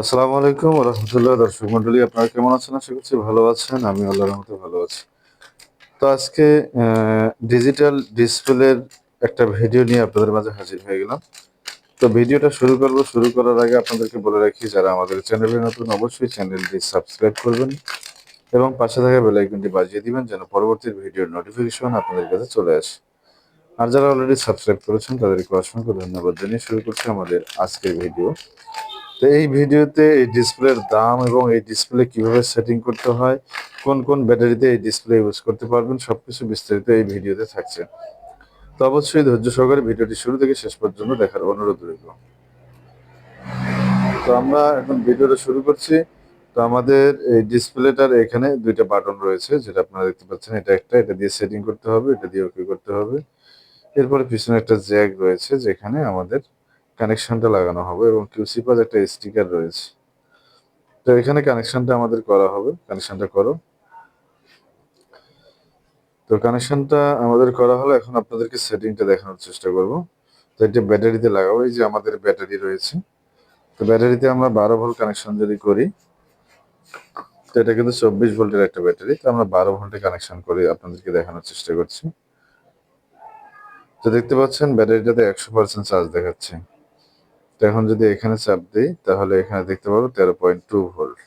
আসসালামু আলাইকুম রহমতুল্লাহ, দর্শক মন্ডলী আপনারা কেমন আছেন? আশা করছি ভালো আছেন। আমি আল্লাহর রহমতে ভালো আছি। তো আজকে ডিজিটাল ডিসপ্লের একটা ভিডিও নিয়ে আপনাদের মাঝে হাজির হয়ে গেলাম। তো ভিডিওটা শুরু করব। শুরু করার আগে আপনাদেরকে বলে রাখি, যারা আমাদের চ্যানেলে নতুন, অবশ্যই চ্যানেলটি সাবস্ক্রাইব করবেন এবং পাশে থাকা বেল আইকনটি বাজিয়ে দিবেন, যেন পরবর্তী ভিডিওর নোটিফিকেশন আপনাদের কাছে চলে আসে। আর যারা অলরেডি সাবস্ক্রাইব করেছেন, তাদেরকে অসংখ্য ধন্যবাদ জানিয়ে শুরু করছি আমাদের আজকের ভিডিও তো এই ভিডিওতে এই ডিসপ্লের দাম এবং এই ডিসপ্লে কীভাবে সেটিং করতে হয়, কোন কোন ব্যাটারিতে এই ডিসপ্লে ইউজ করতে পারবেন, সবকিছু বিস্তারিত এই ভিডিওতে থাকছে। তো অবশ্যই ধৈর্য সহকারে ভিডিওটি শুরু থেকে শেষ পর্যন্ত দেখার অনুরোধ রইল। তো আমরা এখন ভিডিওটা শুরু করছি। তো আমাদের এই ডিসপ্লেটার এখানে দুইটা বাটন রয়েছে, যেটা আপনারা দেখতে পাচ্ছেন, এটা একটা, এটা দিয়ে সেটিং করতে হবে, এটা দিয়ে ওকে করতে হবে। এরপরে পিছনে একটা জ্যাক রয়েছে, যেখানে আমাদের কানেকশনটা লাগানো হবে এবং কিউসি পাজ একটা স্টিকার রয়েছে। তো এখানে কানেকশনটা আমাদের করা হবে। কানেকশনটা করো। তো কানেকশনটা আমাদের করা হলো। এখন আপনাদেরকে সেটিংটা দেখানোর চেষ্টা করব। তো এটা ব্যাটারিতে লাগাবো। এই যে আমাদের ব্যাটারি রয়েছে। তো ব্যাটারিতে আমরা বারো ভোল্ট কানেকশন যদি করি, তো এটা কিন্তু চব্বিশ ভোল্টের একটা ব্যাটারি। তো আমরা বারো ভোল্টে কানেকশন করে আপনাদেরকে দেখানোর চেষ্টা করছি। তো দেখতে পাচ্ছেন, ব্যাটারিটাতে একশো পার্সেন্ট চার্জ দেখাচ্ছে। তো এখন যদি এখানে চাপ দিই, তাহলে এখানে দেখতে পাবো তেরো পয়েন্ট টু ভোল্ট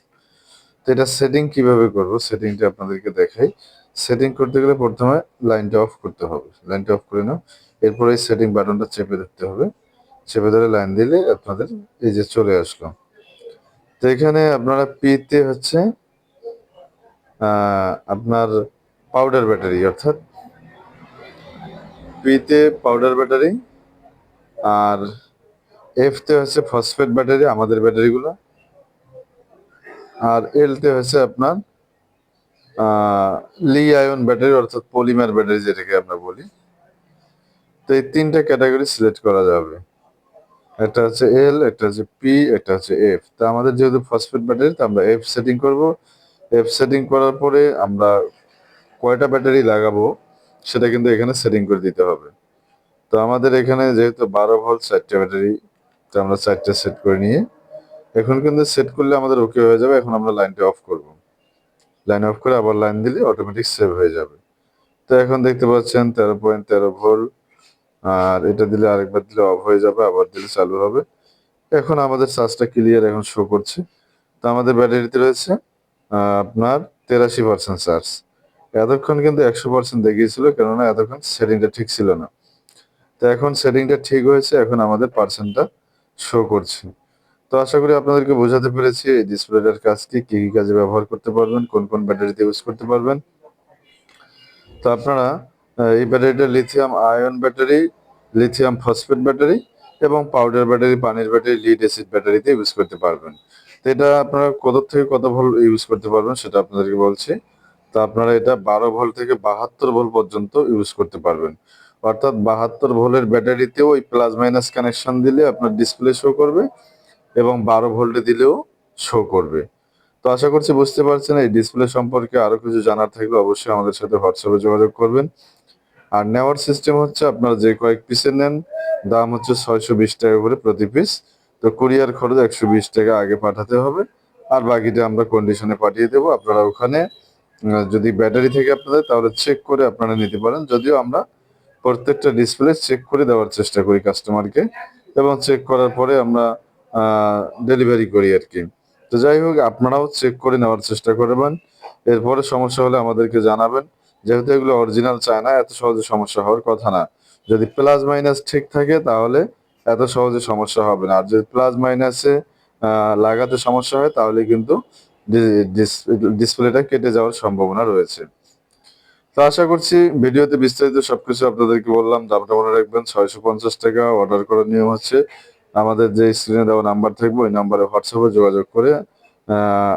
তো এটা সেটিং কীভাবে করব? সেটিংটা আপনাদেরকে দেখাই। সেটিং করতে গেলে প্রথমে লাইনটা অফ করতে হবে। লাইনটা অফ করে নাও। এরপরে এই সেটিং বাটনটা চেপে ধরতে হবে। চেপে ধরে লাইন দিলে আপনাদের এই যে চলে আসলো। তো এখানে আপনারা পিতে হচ্ছে আপনার পাউডার ব্যাটারি অর্থাৎ পিতে পাউডার ব্যাটারি আর এফতে হচ্ছে ফসফেট ব্যাটারি আমাদের ব্যাটারিগুলো আর এলতে হচ্ছে আপনার লি আয়ন ব্যাটারি অর্থাৎ পলিমার ব্যাটারি যেটাকে আমরা বলি। তো এই তিনটা ক্যাটাগরি সিলেক্ট করা যাবে। একটা হচ্ছে এল একটা হচ্ছে পি একটা হচ্ছে এফ তা আমাদের যেহেতু ফসফেট ব্যাটারি তো আমরা এফ সেটিং করব। এফ সেটিং করার পরে আমরা কয়টা ব্যাটারি লাগাবো, সেটা কিন্তু এখানে সেটিং করে দিতে হবে। তো আমাদের এখানে যেহেতু বারো ভোল্ট চারটে ব্যাটারি আমরা চারটে সেট করে নিয়ে, এখন কিন্তু সেট করলে আমাদের ওকে হয়ে যাবে, এখন আমরা লাইনটা অফ করব। লাইন অফ করে আবার লাইন দিলে অটোমেটিক সেভ হয়ে যাবে। তো এখন দেখতে পাচ্ছেন তেরো পয়েন্ট তেরো ভোল্ট, আর এটা দিলে আরেকবার দিলে অফ হয়ে যাবে, আবার দিলে চালু হবে। এখন আমাদের চার্জটা ক্লিয়ার এখন শো করছে। তো আমাদের ব্যাটারিতে রয়েছে আপনার তেরাশি পার্সেন্ট চার্জ এতক্ষণ কিন্তু একশো পার্সেন্ট দেখিয়েছিল, কেননা এতক্ষণ সেটিংটা ঠিক ছিল না। তো এখন সেটিংটা ঠিক হয়েছে, এখন আমাদের পার্সেন্টটা শো করছে। তো আশা করি আপনাদেরকে বোঝাতে পেরেছি এই ডিসপ্লেটার কাজটি কি কি কাজে ব্যবহার করতে পারবেন, কোন কোন ব্যাটারিতে ইউজ করতে পারবেন। তো আপনারা এই ব্যাটারিটা lithium ion battery lithium phosphate battery এবং পাউডার ব্যাটারি পানির ব্যাটারি লিড অ্যাসিড ব্যাটারিতে ইউজ করতে পারবেন। তো এটা আপনারা কত থেকে কত ভোল্ট ইউজ করতে পারবেন সেটা আপনাদেরকে বলছি। তো আপনারা এটা বারো ভোল্ট থেকে বাহাত্তর ভোল্ট পর্যন্ত ইউজ করতে পারবেন। অর্থাৎ বাহাত্তর ভোল্টের ব্যাটারিতেও ওই প্লাস মাইনাস কানেকশন দিলে আপনার ডিসপ্লে শো করবে এবং বারো ভোল্টে দিলেও শো করবে। তো আশা করছি বুঝতে পারছেন, এই ডিসপ্লে সম্পর্কে আরও কিছু জানার থাকলে অবশ্যই আমাদের সাথে হোয়াটসঅ্যাপে যোগাযোগ করবেন। আর নেওয়ার সিস্টেম হচ্ছে আপনারা যে কয়েক পিসের নেন, দাম হচ্ছে ছয়শো বিশ টাকা করে প্রতি পিস তো কুরিয়ার খরচ একশো বিশ টাকা আগে পাঠাতে হবে, আর বাকিটা আমরা কন্ডিশনে পাঠিয়ে দেবো। আপনারা ওখানে যদি ব্যাটারি থেকে আপনাদের, তাহলে চেক করে আপনারা নিতে পারেন। যদিও আমরা প্রত্যেকটা ডিসপ্লে চেক করে দেওয়ার চেষ্টা করি কাস্টমারকে এবং চেক করার পরে আমরা ডেলিভারি করি আর কি। তো যাই হোক, আপনারাও চেক করে নেওয়ার চেষ্টা করবেন। এরপরে সমস্যা হলে আমাদেরকে জানাবেন। যেহেতু এগুলো অরিজিনাল চায় না এত সহজে সমস্যা হওয়ার কথা না। যদি প্লাস মাইনাস ঠিক থাকে তাহলে এত সহজে সমস্যা হবে না। আর যদি প্লাস মাইনাসে লাগাতে সমস্যা হয় তাহলে কিন্তু ডিসপ্লেটা কেটে যাওয়ার সম্ভাবনা রয়েছে। তো আশা করছি ভিডিওতে বিস্তারিত সবকিছু আপনাদেরকে বললাম। দামটা মনে রাখবেন, ছয়শো পঞ্চাশ টাকা অর্ডার করার নিয়ম হচ্ছে আমাদের যে স্ক্রিনে দেওয়া নাম্বার থাকবে, ওই নাম্বারে হোয়াটসঅ্যাপে যোগাযোগ করে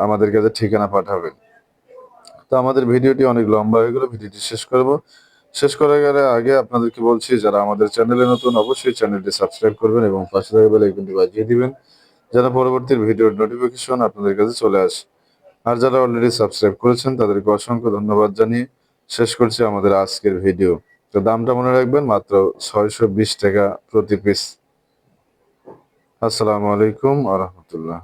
আমাদের কাছে ঠিকানা পাঠাবেন। তো আমাদের ভিডিওটি অনেক লম্বা হয়ে গেল, ভিডিওটি শেষ করব। শেষ করার গেলে আগে আপনাদেরকে বলছি, যারা আমাদের চ্যানেলে নতুন, অবশ্যই চ্যানেলটি সাবস্ক্রাইব করবেন এবং পাশে থাকা বেল আইকনটি বাজিয়ে দিবেন, যেন পরবর্তী ভিডিওর নোটিফিকেশন আপনাদের কাছে চলে আসে। আর যারা অলরেডি সাবস্ক্রাইব করেছেন, তাদেরকে অসংখ্য ধন্যবাদ জানিয়ে শেষ করছি আমাদের আজকের ভিডিও। তো দামটা মনে রাখবেন মাত্র ছয়শো বিশ টাকা প্রতি পিস আসসালামু আলাইকুম আ রহমতুল্লাহ।